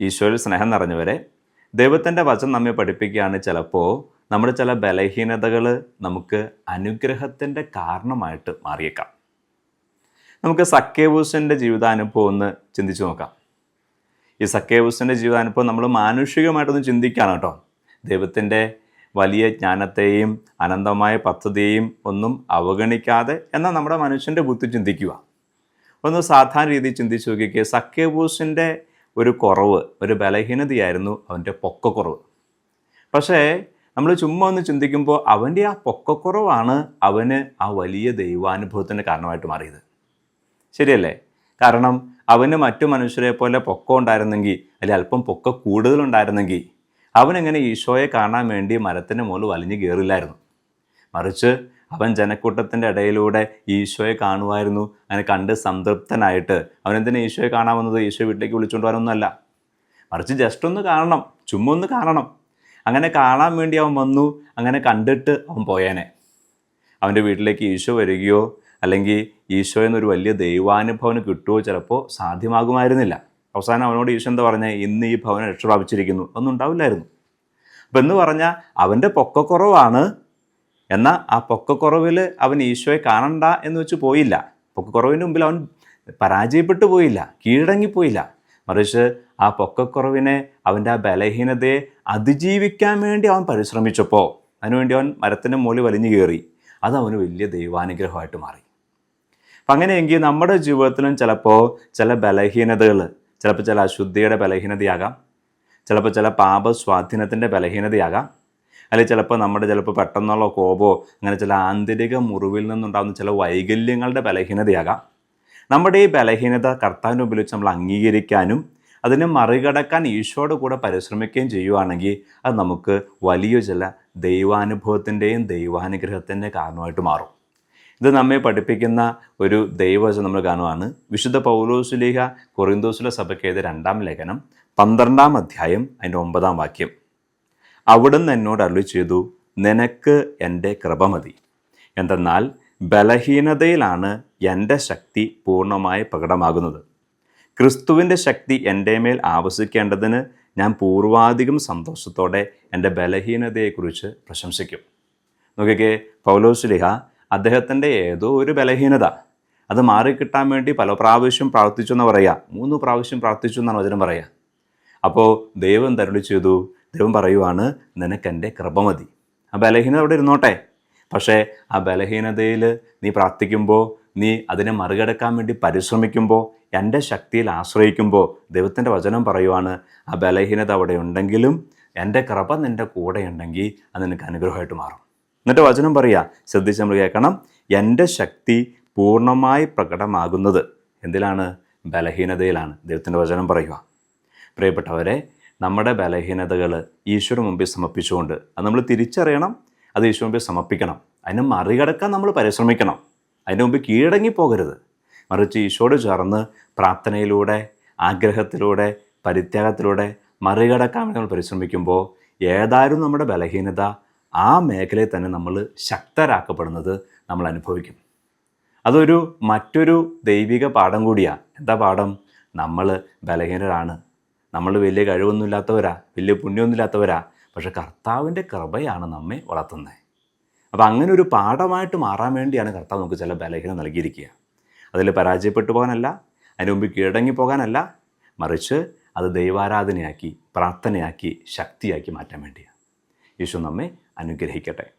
ഈശോയിൽ സ്നേഹം നിറഞ്ഞവരെ ദൈവത്തിന്റെ വചനം നമ്മെ പഠിപ്പിക്കുകയാണ് ചിലപ്പോൾ നമ്മുടെ ചില ബലഹീനതകൾ നമുക്ക് അനുഗ്രഹത്തിന്റെ കാരണമായിട്ട് മാറിയേക്കാം. നമുക്ക് സക്കേബൂസിന്റെ ജീവിതാനുഭവം ഒന്ന് ചിന്തിച്ചു നോക്കാം. ഈ സക്കേബൂസിന്റെ ജീവിതാനുഭവം നമ്മൾ മാനുഷികമായിട്ടൊന്ന് ചിന്തിക്കുകയാണ് കേട്ടോ. ദൈവത്തിന്റെ വലിയ ജ്ഞാനത്തെയും അനന്തമായ പദ്ധതിയെയും ഒന്നും അവഗണിക്കാതെ എന്നാൽ നമ്മുടെ മനുഷ്യന്റെ ബുദ്ധി ചിന്തിക്കുക. ഒന്ന് സാധാരണ രീതിയിൽ ചിന്തിച്ച് നോക്കിക്കുക സക്കേവൂസിന്റെ ഒരു കുറവ് ഒരു ബലഹീനതയായിരുന്നു അവന്റെ പൊക്കക്കുറവ്. പക്ഷേ നമ്മൾ ചുമ്മാ ഒന്ന് ചിന്തിക്കുമ്പോൾ അവന്റെ ആ പൊക്കക്കുറവാണ് അവന് ആ വലിയ ദൈവാനുഭവത്തിന്റെ കാരണമായിട്ട് മാറിയത്. ശരിയല്ലേ? കാരണം അവന് മറ്റു മനുഷ്യരെ പോലെ പൊക്കം ഉണ്ടായിരുന്നെങ്കിൽ അല്ലെ അല്പം പൊക്ക കൂടുതലുണ്ടായിരുന്നെങ്കിൽ അവനെങ്ങനെ ഈശോയെ കാണാൻ വേണ്ടി മരത്തിന് മുകളിൽ വലിഞ്ഞു കയറില്ലായിരുന്നു. മറിച്ച് അവൻ ജനക്കൂട്ടത്തിന്റെ ഇടയിലൂടെ ഈശോയെ കാണുമായിരുന്നു. അങ്ങനെ കണ്ട് സംതൃപ്തനായിട്ട്. അവൻ എന്തിനാ ഈശോയെ കാണാൻ വന്നത് ഈശോ വീട്ടിലേക്ക് വിളിച്ചുകൊണ്ട് വരാനൊന്നുമല്ല. മറിച്ച് ജസ്റ്റ് ഒന്ന് കാണണം. ചുമ്മാ ഒന്ന് കാണണം. അങ്ങനെ കാണാൻ വേണ്ടി അവൻ വന്നു. അങ്ങനെ കണ്ടിട്ട് അവൻ പോയേനെ. അവന്റെ വീട്ടിലേക്ക് ഈശോ വരികയോ അല്ലെങ്കിൽ ഈശോ എന്നൊരു വലിയ ദൈവാനുഭവന് കിട്ടുമോ ചിലപ്പോൾ സാധ്യമാകുമായിരുന്നില്ല. അവസാനം അവനോട് ഈശോ എന്താ പറഞ്ഞാൽ ഇന്ന് ഈ ഭവനം രക്ഷ പ്രാപിച്ചിരിക്കുന്നു ഒന്നും ഉണ്ടാവില്ലായിരുന്നു. അപ്പം എന്ന് പറഞ്ഞാൽ അവന്റെ പൊക്കക്കുറവാണ് എന്നാൽ ആ പൊക്കക്കുറവിൽ അവൻ ഈശോയെ കാണണ്ട എന്ന് വെച്ച് പോയില്ല. പൊക്കക്കുറവിന്റെ മുമ്പിൽ അവൻ പരാജയപ്പെട്ടു പോയില്ല കീഴടങ്ങിപ്പോയില്ല. മറിച്ച് ആ പൊക്കക്കുറവിനെ അവന്റെ ആ ബലഹീനതയെ അതിജീവിക്കാൻ വേണ്ടി അവൻ പരിശ്രമിച്ചപ്പോൾ അതിനുവേണ്ടി അവൻ മരത്തിന്റെ മുകളിൽ വലിഞ്ഞു കയറി. അത് അവന് വലിയ ദൈവാനുഗ്രഹമായിട്ട് മാറി. അപ്പം അങ്ങനെയെങ്കിൽ നമ്മുടെ ജീവിതത്തിലും ചിലപ്പോൾ ചില ബലഹീനതകൾ ചിലപ്പോൾ ചില അശുദ്ധിയുടെ ബലഹീനതയാകാം. ചിലപ്പോൾ ചില പാപ പാപസ്വാധീനത്തിന്റെ ബലഹീനതയാകാം. അല്ലെങ്കിൽ ചിലപ്പോൾ നമ്മുടെ ചിലപ്പോൾ പെട്ടെന്നുള്ള കോപോ അങ്ങനെ ചില ആന്തരിക മുറിവിൽ നിന്നുണ്ടാകുന്ന ചില വൈകല്യങ്ങളുടെ ബലഹീനതയാകാം. നമ്മുടെ ഈ ബലഹീനത കർത്താവിനെ വെച്ച് നമ്മൾ അംഗീകരിക്കാനും അതിനെ മറികടക്കാൻ ഈശോയുടെ കൂടെ പരിശ്രമിക്കുകയും ചെയ്യുവാണെങ്കിൽ അത് നമുക്ക് വലിയ ചില ദൈവാനുഭവത്തിന്റെയും ദൈവാനുഗ്രഹത്തിന്റെ കാരണമായിട്ട് മാറും. ഇത് നമ്മെ പഠിപ്പിക്കുന്ന ഒരു ദൈവവചനം നമ്മൾ കാണുവാണ്. വിശുദ്ധ പൗലോസുലേഖ കൊറിന്തോസുല എഴുതിയ രണ്ടാം ലേഖനം പന്ത്രണ്ടാം അധ്യായം അതിന്റെ ഒമ്പതാം വാക്യം. അവിടുന്ന് എന്നോട് അരുളി ചെയ്തു നിനക്ക് എന്റെ കൃപ മതി. എന്തെന്നാൽ ബലഹീനതയിലാണ് എന്റെ ശക്തി പൂർണമായി പ്രകടമാകുന്നത്. ക്രിസ്തുവിന്റെ ശക്തി എന്റെ മേൽ ആവശ്യിക്കേണ്ടതിന് ഞാൻ പൂർവാധികം സന്തോഷത്തോടെ എന്റെ ബലഹീനതയെക്കുറിച്ച് പ്രശംസിക്കും. നോക്കിക്കേ പൗലോസ്ലിഹ അദ്ദേഹത്തിന്റെ ഏതോ ഒരു ബലഹീനത. അത് മാറിക്കിട്ടാൻ വേണ്ടി പല പ്രാവശ്യം പ്രാർത്ഥിച്ചു എന്ന് പറയുക. മൂന്ന് പ്രാവശ്യം പ്രാർത്ഥിച്ചു എന്നാണ് വചനം പറയുക. അപ്പോൾ ദൈവം തരുളി ചെയ്തു? ദൈവം പറയുവാണ് നിനക്കെന്റെ കൃപ മതി. ആ ബലഹീനത അവിടെ ഇരുന്നോട്ടെ. പക്ഷേ ആ ബലഹീനതയിൽ നീ പ്രാർത്ഥിക്കുമ്പോൾ നീ അതിനെ മറികടക്കാൻ വേണ്ടി പരിശ്രമിക്കുമ്പോൾ എന്റെ ശക്തിയിൽ ആശ്രയിക്കുമ്പോൾ ദൈവത്തിന്റെ വചനം പറയുവാണ് ആ ബലഹീനത അവിടെ ഉണ്ടെങ്കിലും എന്റെ കൃപ നിന്റെ കൂടെ ഉണ്ടെങ്കിൽ അത് നിനക്ക് അനുഗ്രഹമായിട്ട് മാറും. എന്നിട്ട് വചനം പറയുക. ശ്രദ്ധിച്ച് നമ്മൾ കേൾക്കണം. എന്റെ ശക്തി പൂർണമായി പ്രകടമാകുന്നത് എന്തിലാണ്? ബലഹീനതയിലാണ് ദൈവത്തിന്റെ വചനം പറയുക. പ്രിയപ്പെട്ടവരെ നമ്മുടെ ബലഹീനതകൾ ഈശ്വര മുമ്പിൽ സമർപ്പിച്ചുകൊണ്ട് അത് നമ്മൾ തിരിച്ചറിയണം അത് ഈശ്വര മുമ്പിൽ സമർപ്പിക്കണം. അതിനെ മറികടക്കാൻ നമ്മൾ പരിശ്രമിക്കണം. അതിന് മുമ്പ് കീഴടങ്ങി പോകരുത്. മറിച്ച് ഈശോട് ചേർന്ന് പ്രാർത്ഥനയിലൂടെ ആഗ്രഹത്തിലൂടെ പരിത്യാഗത്തിലൂടെ മറികടക്കാൻ നമ്മൾ പരിശ്രമിക്കുമ്പോൾ ഏതായാലും നമ്മുടെ ബലഹീനത ആ മേഖലയിൽ തന്നെ നമ്മൾ ശക്തരാക്കപ്പെടുന്നത് നമ്മൾ അനുഭവിക്കും. അതൊരു മറ്റൊരു ദൈവിക പാഠം കൂടിയാണ് എന്താ പാഠം? നമ്മൾ ബലഹീനരാണ്. നമ്മൾ വലിയ കഴിവൊന്നുമില്ലാത്തവരാ വലിയ പുണ്യമൊന്നുമില്ലാത്തവരാ പക്ഷെ കർത്താവിന്റെ കൃപയാണ് നമ്മെ വളർത്തുന്നത് അപ്പോൾ അങ്ങനെ ഒരു പാഠമായിട്ട് മാറാൻ വേണ്ടിയാണ് കർത്താവ് നമുക്ക് ചില ബലഹീനം നൽകിയിരിക്കുക. അതിൽ പരാജയപ്പെട്ടു പോകാനല്ല അതിനു മുമ്പ് കീഴടങ്ങി പോകാനല്ല മറിച്ച് അത് ദൈവാരാധനയാക്കി പ്രാർത്ഥനയാക്കി ശക്തിയാക്കി മാറ്റാൻ വേണ്ടിയാണ്. യേശു നമ്മെ അനുഗ്രഹിക്കട്ടെ.